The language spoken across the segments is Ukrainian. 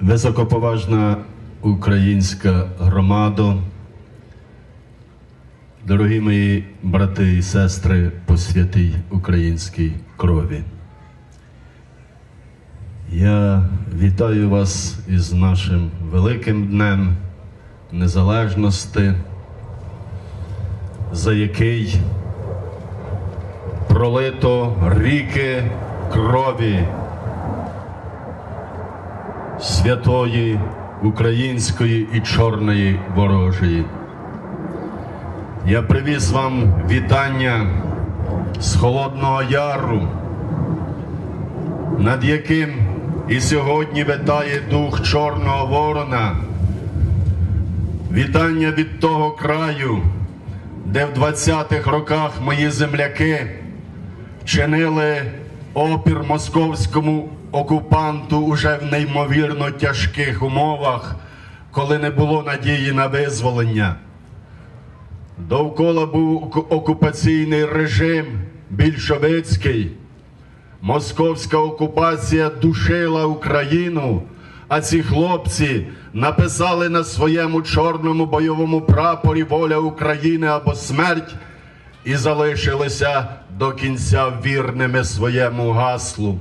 Високоповажна українська громада, дорогі мої брати і сестри по святій українській крові. Я вітаю вас із нашим великим днем незалежності, за який пролито ріки крові святої української і чорної ворожої. Я привіз вам вітання з Холодного Яру, над яким і сьогодні витає дух Чорного Ворона. Вітання від того краю, де в 20-х роках мої земляки чинили опір московському окупанту уже в неймовірно тяжких умовах, коли не було надії на визволення. Довкола був окупаційний режим більшовицький. Московська окупація душила Україну, а ці хлопці написали на своєму чорному бойовому прапорі воля України або смерть і залишилися до кінця вірними своєму гаслу.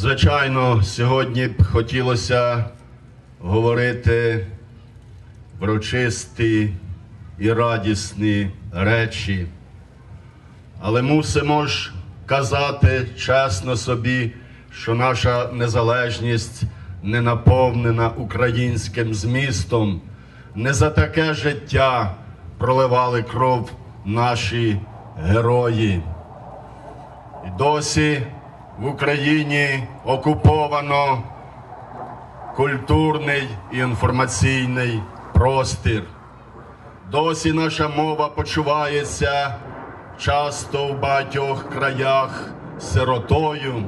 Звичайно, сьогодні б хотілося говорити врочисті і радісні речі, але мусимо ж казати чесно собі, що наша незалежність не наповнена українським змістом. Не за таке життя проливали кров наші герої. І досі в Україні окуповано культурний і інформаційний простір. Досі наша мова почувається часто в багатьох краях сиротою.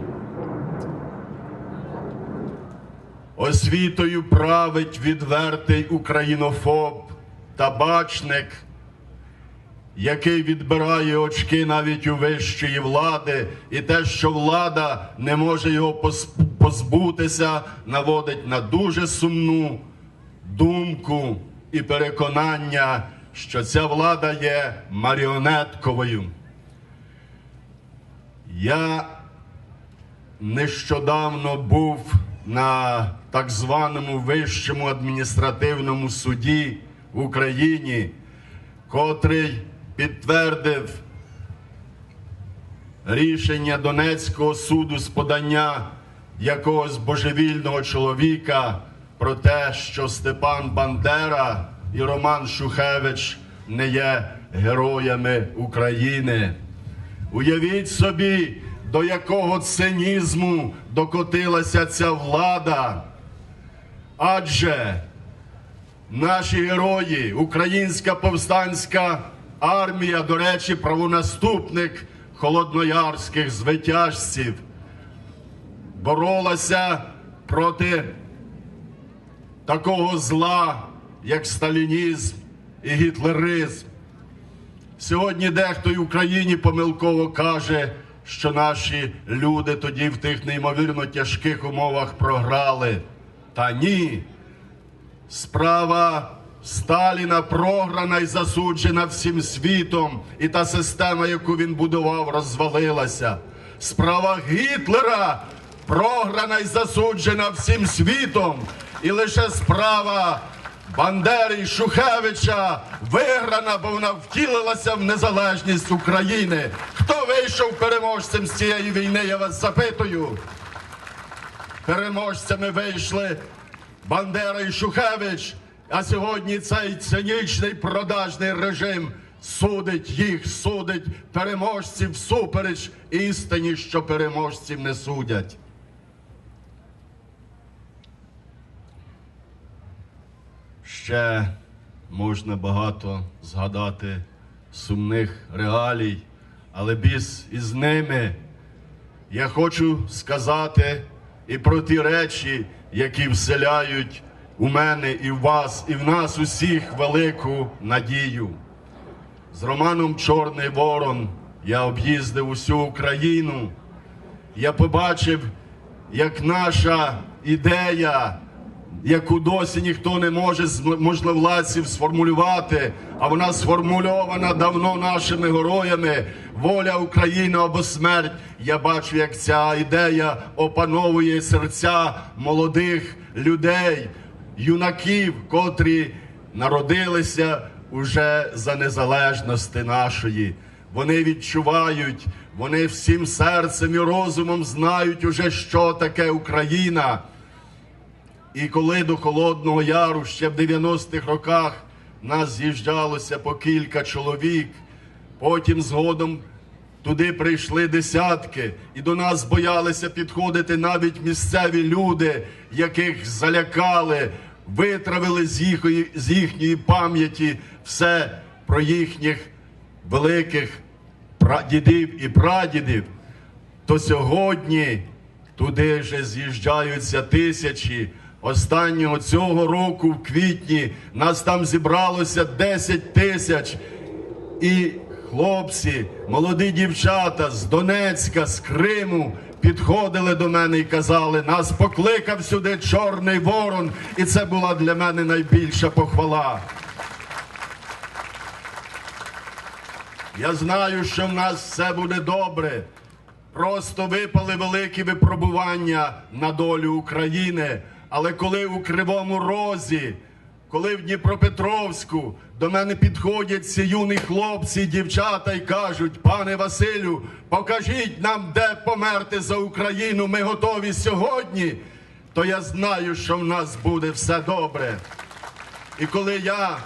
Освітою править відвертий українофоб табачник, який відбирає очки навіть у вищої влади, і те, що влада не може його позбутися, наводить на дуже сумну думку і переконання, що ця влада є маріонетковою. Я нещодавно був на так званому Вищому адміністративному суді в Україні, котрий підтвердив рішення Донецького суду з подання якогось божевільного чоловіка про те, що Степан Бандера і Роман Шухевич не є героями України. Уявіть собі, до якого цинізму докотилася ця влада. Адже наші герої, українська повстанська армія, до речі, правонаступник холодноярських звитяжців, боролася проти такого зла, як сталінізм і гітлеризм. Сьогодні дехто й в Україні помилково каже, що наші люди тоді в тих неймовірно тяжких умовах програли. Та ні. Справа Сталіна програна і засуджена всім світом, і та система, яку він будував, розвалилася. Справа Гітлера програна і засуджена всім світом, і лише справа Бандери Шухевича виграна, бо вона втілилася в незалежність України. Хто вийшов переможцем з цієї війни? Я вас запитую. Переможцями вийшли Бандера і Шухевич, а сьогодні цей цинічний продажний режим судить їх, судить переможців всупереч істині, що переможців не судять. Ще можна багато згадати сумних реалій, але біз із ними. Я хочу сказати і про ті речі, які вселяють у мене і в вас, і в нас усіх велику надію. З Романом Чорний Ворон я об'їздив усю Україну. Я побачив, як наша ідея, яку досі ніхто не може з можновладців сформулювати, а вона сформульована давно нашими героями. Воля України або смерть. Я бачу, як ця ідея опановує серця молодих людей, юнаків, котрі народилися уже за незалежності нашої. Вони відчувають, вони всім серцем і розумом знають уже, що таке Україна. І коли до Холодного Яру ще в 90-х роках нас з'їжджалося по кілька чоловік, потім згодом туди прийшли десятки, і до нас боялися підходити навіть місцеві люди, яких залякали, витравили з їхньої, з їхньої пам'яті все про їхніх великих дідів і прадідів. То сьогодні туди вже з'їжджаються тисячі. Останнього цього року, в квітні, нас там зібралося 10 тисяч. І хлопці, молоді дівчата з Донецька, з Криму підходили до мене і казали, нас покликав сюди Чорний Ворон, і це була для мене найбільша похвала. Я знаю, що в нас все буде добре. Просто випали великі випробування на долю України. Але коли у Кривому Розі, коли в Дніпропетровську до мене підходять ці юні хлопці дівчата і кажуть, пане Василю, покажіть нам, де померти за Україну, ми готові сьогодні, то я знаю, що в нас буде все добре. І коли я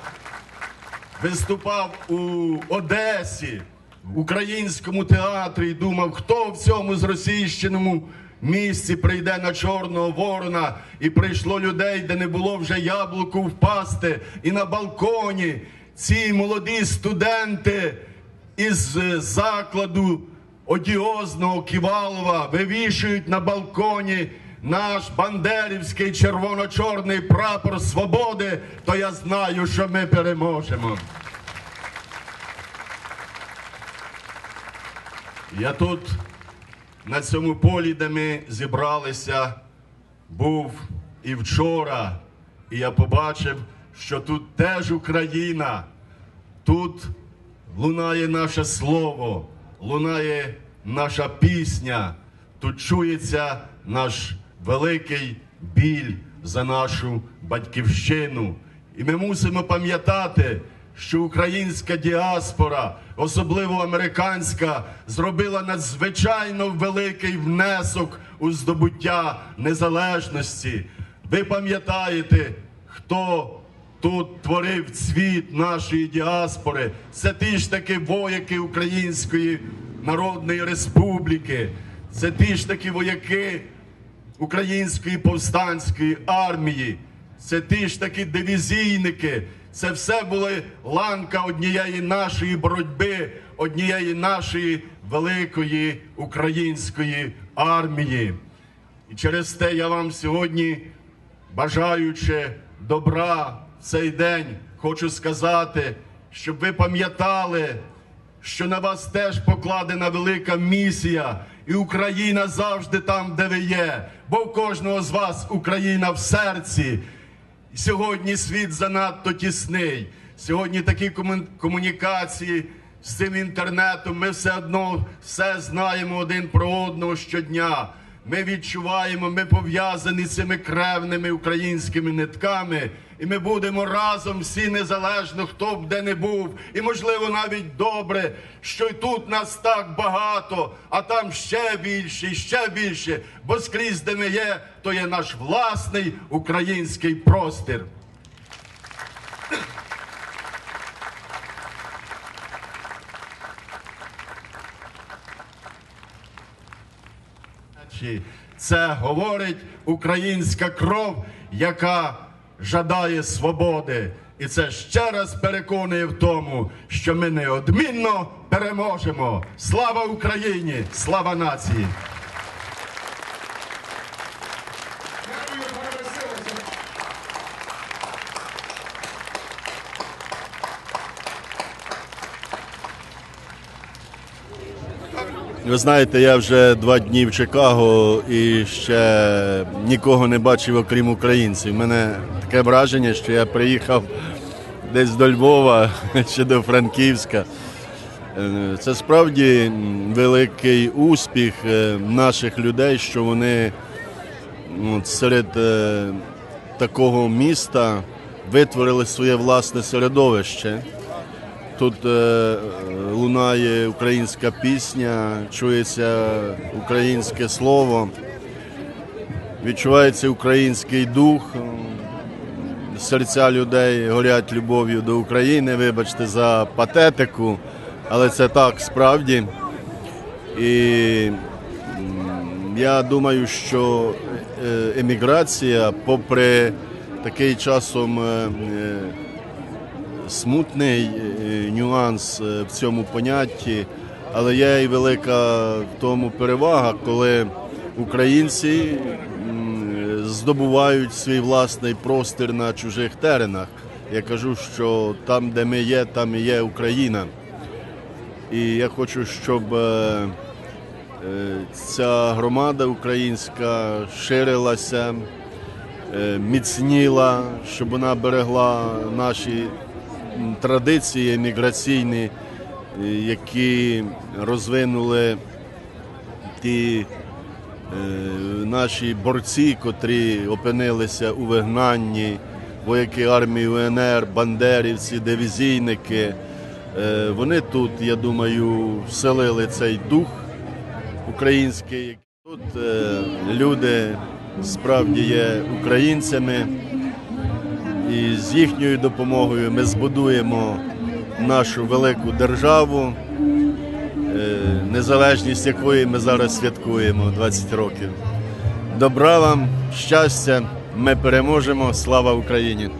виступав у Одесі, в українському театрі і думав, хто в цьому зросійщеному місці прийде на Чорного Ворона, і прийшло людей, де не було вже яблуку впасти, і на балконі ці молоді студенти із закладу одіозного Ківалова вивішують на балконі. Наш бандерівський червоно-чорний прапор свободи, то я знаю, що ми переможемо. Я тут на цьому полі, де ми зібралися, був і вчора, і я побачив, що тут теж Україна, тут лунає наше слово, лунає наша пісня, тут чується наш великий біль за нашу батьківщину. І ми мусимо пам'ятати що українська діаспора, особливо американська, зробила надзвичайно великий внесок у здобуття незалежності. Ви пам'ятаєте, хто тут творив цвіт нашої діаспори? Це ті ж таки вояки Української Народної Республіки, це ті ж таки вояки Української повстанської армії, це ті ж таки дивізійники. Це все були ланка однієї нашої боротьби, однієї нашої великої української армії. І через те я вам сьогодні, бажаючи добра в цей день, хочу сказати, щоб ви пам'ятали, що на вас теж покладена велика місія, і Україна завжди там, де ви є, бо в кожного з вас Україна в серці. Сьогодні світ занадто тісний. Сьогодні такі комунікації з цим інтернетом. Ми все одно все знаємо один про одного щодня. Ми відчуваємо, ми пов'язані цими кревними українськими нитками, і ми будемо разом всі незалежно, хто б де не був. І можливо навіть добре, що й тут нас так багато, а там ще більше, ще більше. Бо скрізь, де ми є, то є наш власний український простір. Це говорить українська кров, яка жадає свободи. І це ще раз переконує в тому, що ми неодмінно переможемо. Слава Україні! Слава нації! Ви знаєте, я вже два дні в Чикаго і ще нікого не бачив, окрім українців. У мене таке враження, що я приїхав десь до Львова чи до Франківська. Це справді великий успіх е, наших людей, що вони ну, серед е, такого міста витворили своє власне середовище. Тут е, лунає українська пісня, чується українське слово, відчувається український дух. Серця людей горять любов'ю до України. Вибачте за патетику, але це так справді. І я думаю, що е, еміграція, попри такий часом е, е, смутний е, нюанс е, в цьому понятті, але є і велика в тому перевага, коли українці здобувають свій власний простір на чужих теренах. Я кажу, що там, де ми є, там і є Україна. І я хочу, щоб е, ця громада українська ширилася, міцніла, щоб вона берегла наші традиції міграційні, е, які розвинули ті е, наші борці, котрі опинилися у вигнанні, вояки армії УНР, бандерівці, дивізійники. Е, Вони тут, я думаю, вселили цей дух український. Тут люди справді є українцями, і з їхньою допомогою ми збудуємо нашу велику державу, е, незалежність якої ми зараз святкуємо 20 років. Добра вам, щастя, ми переможемо. Слава Україні!